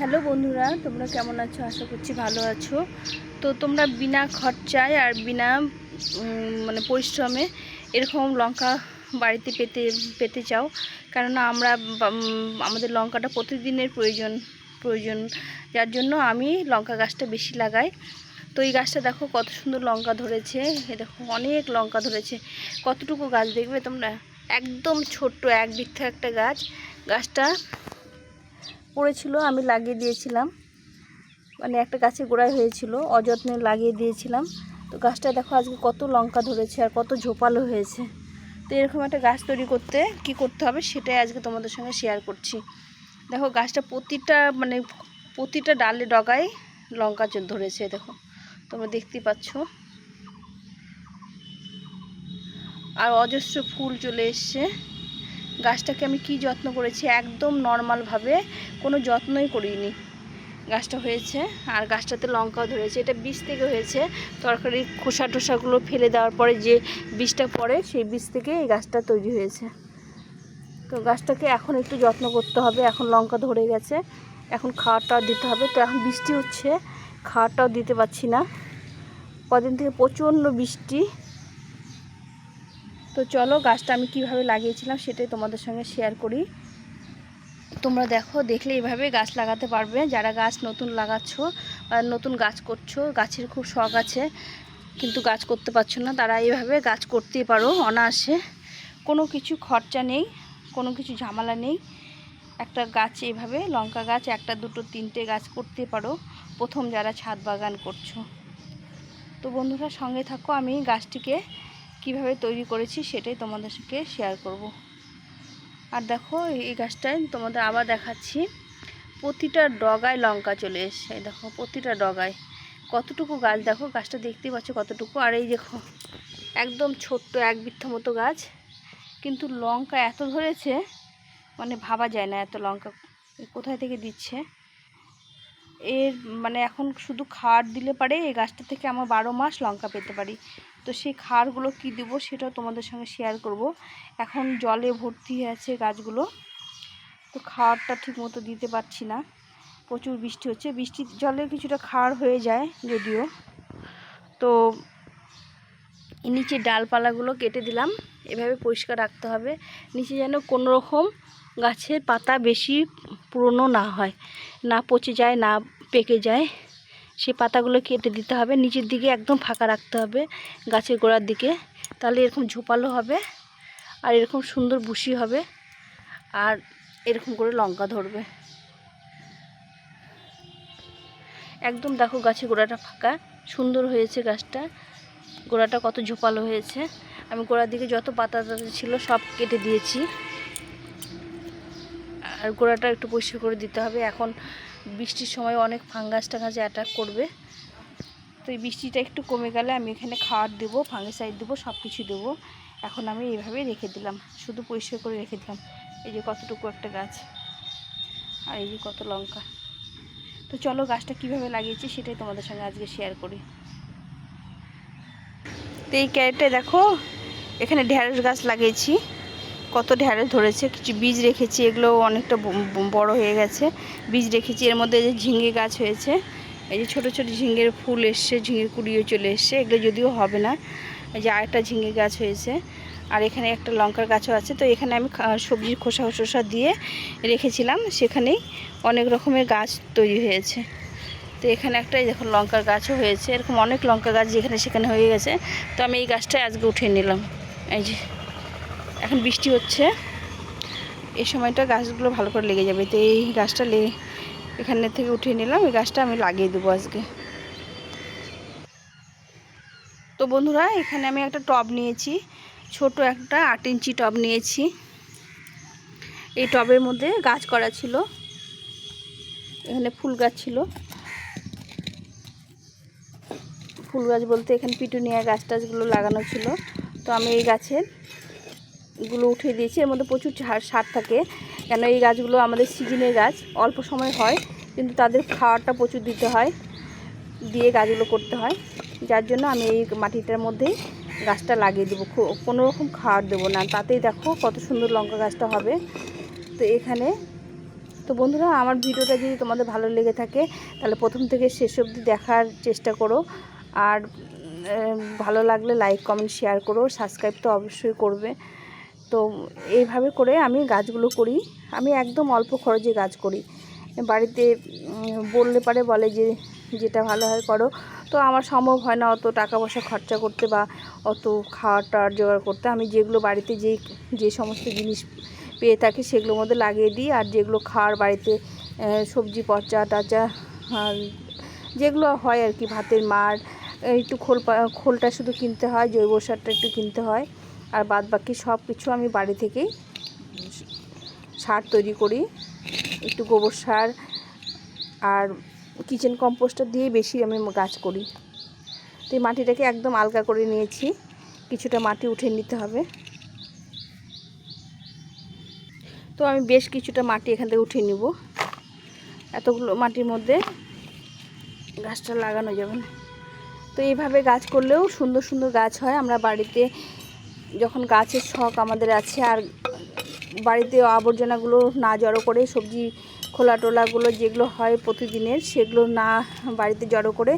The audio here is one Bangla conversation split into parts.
হ্যালো বন্ধুরা, তোমরা কেমন আছো? আশা করছি ভালো আছো। তো তোমরা বিনা খরচায় আর বিনা মানে পরিশ্রমে এরকম লঙ্কা বাড়িতে পেতে পেতে চাও। কেননা আমরা আমাদের লঙ্কাটা প্রতিদিনের প্রয়োজন প্রয়োজন। যার জন্য আমি লঙ্কা গাছটা বেশি লাগাই। তো এই গাছটা দেখো কত সুন্দর লঙ্কা ধরেছে। এ দেখো অনেক লঙ্কা ধরেছে। কতটুকু গাছ দেখবে তোমরা? একদম ছোট্ট, এক বৃক্ষ একটা গাছ। গাছটা পড়েছিল, আমি লাগিয়ে দিয়েছিলাম। মানে একটা গাছে গোড়ায় হয়েছিল, অযত্নে লাগিয়ে দিয়েছিলাম। তো গাছটা দেখো আজকে কত লঙ্কা ধরেছে আর কত ঝোপালো হয়েছে। তো এরকম একটা গাছ তৈরি করতে কি করতে হবে সেটাই আজকে তোমাদের সঙ্গে শেয়ার করছি। দেখো গাছটা প্রতিটা মানে প্রতিটা ডালে ডগায় লঙ্কা ধরেছে, দেখো। তোমরা দেখতেই পাচ্ছ। আর অজস্র ফুল চলে এসছে। গাছটাকে আমি কি যত্ন করেছি? একদম নর্মালভাবে কোনো যত্নই করিনি। গাছটা হয়েছে, আর গাছটাতে লঙ্কাও ধরেছে। এটা বীজ থেকে হয়েছে। তরকারি খোসা টোসাগুলো ফেলে দেওয়ার পরে যে বীজটা পড়ে, সেই বীজ থেকে এই গাছটা তৈরি হয়েছে। তো গাছটাকে এখন একটু যত্ন করতে হবে। এখন লঙ্কা ধরে গেছে। এখন খাওয়ারটাও দিতে হবে। তো এখন বৃষ্টি হচ্ছে। খাওয়ারটাও দিতে পারছি না। কদিন থেকে প্রচণ্ড বৃষ্টি। তো চলো গাছটা আমি কীভাবে লাগিয়েছিলাম সেটাই তোমাদের সঙ্গে শেয়ার করি। তোমরা দেখো, দেখলে এভাবে গাছ লাগাতে পারবে। যারা গাছ নতুন লাগাচ্ছ বা নতুন গাছ করছ, গাছের খুব শখ আছে, কিন্তু গাছ করতে পারছ না, তারা এইভাবে গাছ করতেই পারো অনায়াসে। কোনো কিছু খরচা নেই, কোনো কিছু ঝামেলা নেই। একটা গাছ এইভাবে, লঙ্কা গাছ, একটা, দুটো, তিনটে গাছ করতে পারো। প্রথম যারা ছাদ বাগান করছ। তো বন্ধুরা সঙ্গে থাকো, আমি গাছটিকে কীভাবে তৈরি করেছি সেটাই তোমাদের সঙ্গে শেয়ার করব। আর দেখো, এই গাছটায় তোমাদের আবার দেখাচ্ছি। প্রতিটা ডগায় লঙ্কা চলে এসছে। দেখো, প্রতিটা ডগায়। কতটুকু গাছ, দেখো, গাছটা দেখতেই পাচ্ছ কতটুকু। আর এই দেখো, একদম ছোট্ট এক বৃত্ত মতো গাছ। কিন্তু লঙ্কা এত ধরেছে মানে ভাবা যায় না এত লঙ্কা কোথায় থেকে দিচ্ছে। এর মানে এখন শুধু খাড় দিলে পারে, এই গাছটা থেকে আমার বারো মাস লঙ্কা পেতে পারি। তো সেই খাড়গুলো কী দেবো সেটাও তোমাদের সঙ্গে শেয়ার করব। এখন জলে ভর্তি হয়ে আছে গাছগুলো। তো খাওয়ারটা ঠিক মতো দিতে পারছি না। প্রচুর বৃষ্টি হচ্ছে। বৃষ্টির জলে কিছুটা খাড় হয়ে যায় যদিও। তো নিচে ডালপালাগুলো কেটে দিলাম। এভাবে পরিষ্কার রাখতে হবে। নিচে যেন কোনো রকম গাছের পাতা বেশি পুরনো না হয়। না পচে যায়, না পেকে যায়। সেই পাতাগুলো কেটে দিতে হবে। নিচের দিকে একদম ফাঁকা রাখতে হবে গাছের গোড়ার দিকে। তাহলে এরকম ঝোপালো হবে আর এরকম সুন্দর বুশি হবে আর এরকম করে লঙ্কা ধরবে। একদম দেখো গাছের গোড়াটা ফাঁকা, সুন্দর হয়েছে গাছটা। গোড়াটা কত ঝোপালো হয়েছে। আমি গোড়ার দিকে যত পাতা টাতা ছিল সব কেটে দিয়েছি। আর গোড়াটা একটু পরিষ্কার করে দিতে হবে। এখন বৃষ্টির সময় অনেক ফাঙ্গাস টাঙ্গাস অ্যাটাক করবে। তো এই বৃষ্টিটা একটু কমে গেলে আমি এখানে খাওয়ার দেবো ফাঙ্গিসাইড দেবো সব কিছু দেবো। এখন আমি এইভাবেই রেখে দিলাম, শুধু পরিষ্কার করে রেখে দিলাম। এই যে কতটুকু একটা গাছ আর এই যে কত লঙ্কা। তো চলো গাছটা কীভাবে লাগিয়েছি সেটাই তোমাদের সঙ্গে আজকে শেয়ার করি। তো এই ক্যারেটে দেখো, এখানে ঢ্যাঁড়স গাছ লাগিয়েছি। কত ঢ্যাঁড়স ধরেছে, কিছু বীজ রেখেছি এগুলো অনেকটা বড় হয়ে গেছে। বীজ রেখেছি, এর মধ্যে যে ঝিঙে গাছ হয়েছে, এই যে ছোটো ছোটো ঝিঙের ফুল এসছে, ঝিঙের কুড়িও চলে এসছে, এগুলো যদিও হবে না, এই যে আরেকটা ঝিঙে গাছ হয়েছে, আর এখানে একটা লঙ্কার গাছও আছে, তো এখানে আমি সবজির খোসা খোসা দিয়ে রেখেছিলাম, সেখানেই অনেক রকমের গাছ তৈরি হয়েছে। তো এখানে একটা দেখো লঙ্কার গাছও হয়েছে, এরকম অনেক লঙ্কা গাছ যেখানে সেখানে হয়ে গেছে, তো আমি এই গাছটাই আজকে উঠিয়ে নিলাম, এই যে। এখন বৃষ্টি হচ্ছে। এই সময়টা গাছগুলো ভালো করে লেগে যাবে। তো এই গাছটা লে এখানে থেকে উঠিয়ে নিলাম। এই গাছটা আমি লাগিয়ে দেবো আজকে। তো বন্ধুরা, এখানে আমি একটা টব নিয়েছি। ছোট একটা আট ইঞ্চি টব নিয়েছি। এই টবের মধ্যে গাছ করা ছিল। এখানে ফুল গাছ ছিল। ফুল গাছ বলতে এখানে পিটুনিয়া গাছ টাছগুলো লাগানো ছিল। তো আমি এই গাছের গুলো উঠিয়ে দিয়েছি। এর মধ্যে প্রচুর সার থাকে। কেন এই গাছগুলো আমাদের সিজনের গাছ, অল্প সময় হয়, কিন্তু তাদের খাওয়ারটা প্রচুর দিতে হয়, দিয়ে গাছগুলো করতে হয়। যার জন্য আমি এই মাটিটার মধ্যেই গাছটা লাগিয়ে দেবো। কোনো রকম খাওয়ার দেবো না। তাতেই দেখো কত সুন্দর লঙ্কা গাছটা হবে। তো এখানে, তো তো বন্ধুরা আমার ভিডিওটা যদি তোমাদের ভালো লেগে থাকে, তাহলে প্রথম থেকে শেষ অবধি দেখার চেষ্টা করো। আর ভালো লাগলে লাইক কমেন্ট শেয়ার করো। সাবস্ক্রাইব তো অবশ্যই করবে। তো এইভাবে করে আমি গাছগুলো করি। আমি একদম অল্প খরচে গাছ করি। বাড়িতে বললে পারে বলে যে, যেটা ভালো হয় করো। তো আমার সম্ভব হয় না অত টাকা পয়সা খরচা করতে বা অত টাওয়ার জোগাড় করতে। আমি যেগুলো বাড়িতে যেই, যে সমস্ত জিনিস পেয়ে থাকি সেগুলোর মধ্যে লাগিয়ে দিই। আর যেগুলো খাওয়ার বাড়িতে সবজি, পচা, টাচা যেগুলো হয় আর কি, ভাতের মার, একটু খোল খোলটা শুধু কিনতে হয়, জৈব সারটা একটু কিনতে হয়। আর বাদ বাকি সব কিছু আমি বাড়ি থেকেই সার তৈরি করি। একটু গোবর সার আর কিচেন কম্পোস্টার দিয়ে বেশি আমি গাছ করি। তো এই মাটিটাকে একদম আলগা করে নিয়েছি। কিছুটা মাটি উঠে নিতে হবে। তো আমি বেশ কিছুটা মাটি এখান থেকে উঠিয়ে নিব। এতগুলো মাটির মধ্যে গাছটা লাগানো যাবে তো এইভাবে গাছ করলেও সুন্দর সুন্দর গাছ হয়। আমরা বাড়িতে যখন গাছের শখ আমাদের আছে আর বাড়িতে আবর্জনাগুলো না জড়ো করে, সবজি খোলা টোলাগুলো যেগুলো হয় প্রতিদিনের সেগুলো না বাড়িতে জড়ো করে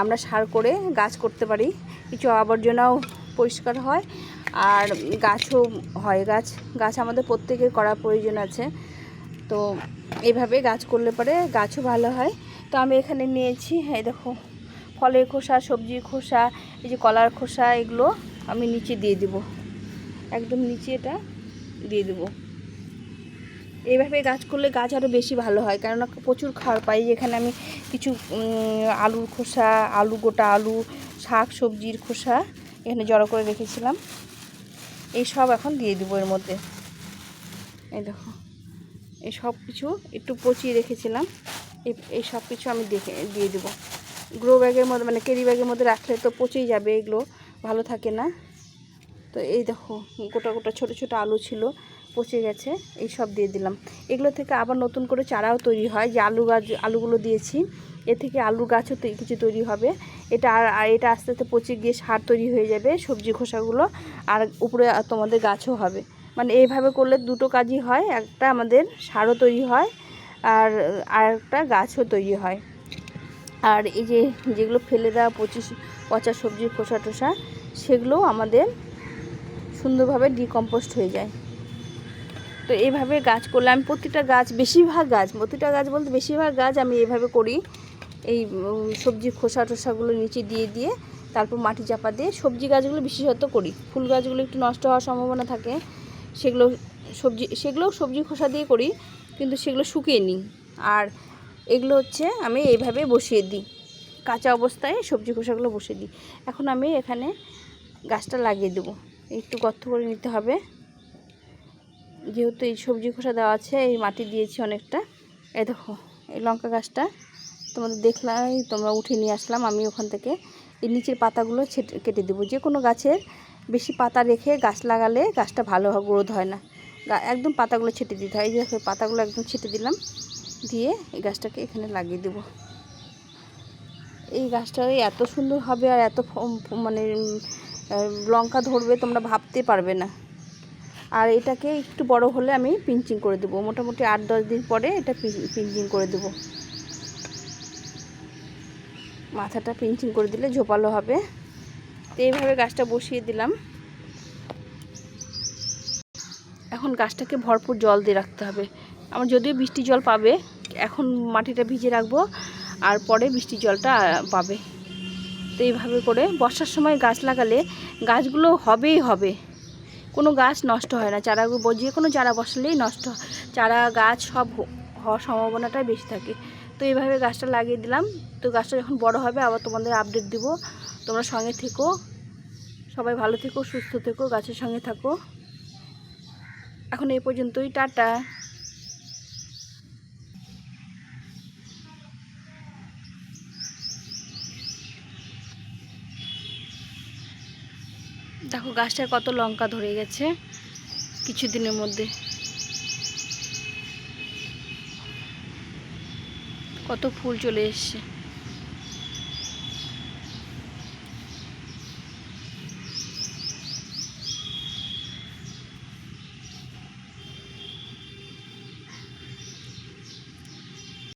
আমরা সার করে গাছ করতে পারি। কিছু আবর্জনাও পরিষ্কার হয় আর গাছও হয়। গাছ গাছ আমাদের প্রত্যেকের করা প্রয়োজন আছে। তো এইভাবে গাছ করলে পরে গাছও ভালো হয়। তো আমি এখানে নিয়েছি, এই দেখো, ফলের খোসা, সবজির খোসা, এই যে কলার খোসা, এগুলো আমি নিচে দিয়ে দিব। একদম নিচে এটা দিয়ে দেবো। এইভাবে গাছ করলে গাছ আরও বেশি ভালো হয়, কেননা প্রচুর খাবার পাই। যেখানে আমি কিছু আলুর খোসা, আলু, গোটা আলু, শাক, সবজির খোসা এখানে জড়ো করে রেখেছিলাম। এই সব এখন দিয়ে দেবো এর মধ্যে। এই দেখো, এই সব কিছু একটু পচিয়ে রেখেছিলাম। এই এই সব কিছু আমি দেখে, দিয়ে দেবো। গ্রো ব্যাগের মধ্যে মানে ক্যারি ব্যাগের মধ্যে রাখলে তো পচেই যাবে এগুলো। ভালো থাকে না। তো এই দেখো, গোটা গোটা ছোট ছোট আলু ছিল, পচে গেছে, এই সব দিয়ে দিলাম। এগুলো থেকে আবার নতুন করে চারাও তৈরি হয়, যে আলু গাছ, আলুগুলো দিয়েছি। এ থেকে আলু গাছও কিছু তৈরি হবে। এটা আর এটা আস্তে আস্তে পচে গিয়ে সার তৈরি হয়ে যাবে, সবজি খোসাগুলো। আর উপরে তোমাদের গাছও হবে। মানে এইভাবে করলে দুটো কাজই হয়, একটা আমাদের সারও তৈরি হয়, আর আর একটা গাছও তৈরি হয়। আর এই যে, যেগুলো ফেলে দেওয়া পঁচিশ পচা সবজির খোসা টোসা, সেগুলোও আমাদের সুন্দরভাবে ডিকম্পোস্ট হয়ে যায়। তো এইভাবে গাছ করলে, আমি প্রতিটা গাছ, বেশিরভাগ গাছ, প্রতিটা গাছ বলতে বেশিরভাগ গাছ আমি এইভাবে করি। এই সবজির খোসা টোসাগুলো নিচে দিয়ে দিয়ে তারপর মাটি চাপা দিয়ে সবজি গাছগুলো বিশেষত করি। ফুল গাছগুলো একটু নষ্ট হওয়ার সম্ভাবনা থাকে, সেগুলো সবজি, সেগুলোও সবজি, খোসা দিয়ে করি, কিন্তু সেগুলো শুকিয়ে নিই আর এগুলো হচ্ছে আমি এইভাবে বসিয়ে দিই। কাঁচা অবস্থায় সবজি খোসাগুলো বসিয়ে দিই। এখন আমি এখানে গাছটা লাগিয়ে দেবো। একটু গর্ত করে নিতে হবে। যেহেতু এই সবজি খোসা দেওয়া আছে, এই মাটি দিয়েছি অনেকটা। এই দেখো, এই লঙ্কা গাছটা তোমাদের দেখলাম তোমরা উঠে নিয়ে আসলাম। আমি ওখান থেকে এই নিচের পাতাগুলো ছেটে, কেটে দেবো। যে কোনো গাছের বেশি পাতা রেখে গাছ লাগালে গাছটা ভালো গ্রোথ হয় না। একদম পাতাগুলো ছেটে দিতে হয়। এই যে পাতাগুলো একদম ছেটে দিলাম। দিয়ে এই গাছটাকে এখানে লাগিয়ে দেবো। এই গাছটা এত সুন্দর হবে আর এত মানে লঙ্কা ধরবে তোমরা ভাবতে পারবে না। আর এটাকে একটু বড় হলে আমি পিঞ্চিং করে দেবো। মোটামুটি আট, দশ দিন পরে এটা পিঞ্চিং করে দেবো। মাথাটা পিঞ্চিং করে দিলে ঝোপালো হবে। তো এইভাবে গাছটা বসিয়ে দিলাম। এখন গাছটাকে ভরপুর জল দিয়ে রাখতে হবে। আমার যদিও বৃষ্টি জল পাবে, এখন মাটিটা ভিজে রাখব। আর পরে বৃষ্টি জলটা পাবে। তো এইভাবে করে বর্ষার সময় গাছ লাগালে গাছগুলো হবেই হবে। কোনো গাছ নষ্ট হয় না, চারা যে কোনো চারা বসালেই নষ্ট। চারা, গাছ সব হওয়ার সম্ভাবনাটাই বেশি থাকে। তো এইভাবে গাছটা লাগিয়ে দিলাম। তো গাছটা যখন বড় হবে আবার তোমাদের আপডেট দিব। তোমরা সঙ্গে থেকো। সবাই ভালো থেকো, সুস্থ থেকো, গাছের সঙ্গে থাকো। এখন এই পর্যন্তই, টাটা দেখো গাছটায় কত লঙ্কা ধরে গেছে কিছুদিনের মধ্যে। কত ফুল চলে এসছে।